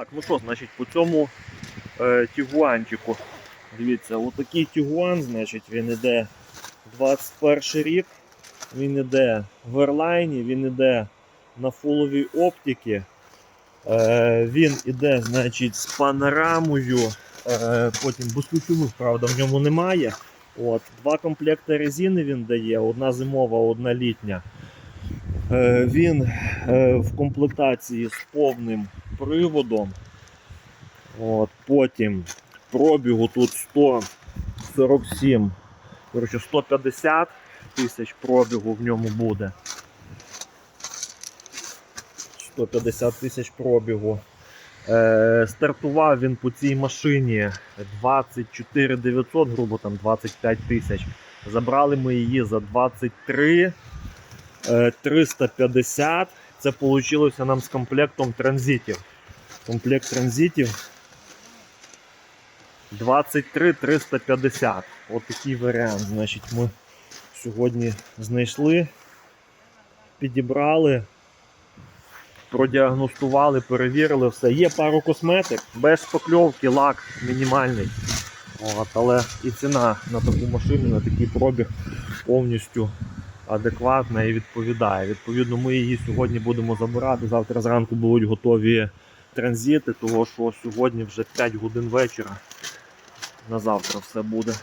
Так, ну що, значить, по цьому е, тігуанчику. Дивіться, отакий тігуан, значить, він іде 21 рік. Він іде в ерлайні, він іде на фуловій оптиці. Е, він іде, значить, з панорамою. Е, потім безключових, правда, в ньому немає. От, два комплекти резини він дає, одна зимова, одна літня. Е, він е, в комплектації з повним приводом. От, потім пробігу тут 147, коротше, 150 тисяч пробігу в ньому буде. 150 тисяч пробігу. Е, стартував він по цій машині 24 900, грубо там 25 тисяч. Забрали ми її за 23 е, 350. Це вийшло нам з комплектом транзитів. Комплект транзитів 23 350. От такий варіант. Значить, ми сьогодні знайшли, підібрали, продіагностували, перевірили все. Є пару косметик, без шпакльовки, лак мінімальний. От, але і ціна на таку машину, на такий пробіг повністю адекватна і відповідає. Відповідно, ми її сьогодні будемо забирати. Завтра зранку будуть готові транзити, того що сьогодні вже 5 годин вечора. На завтра все буде.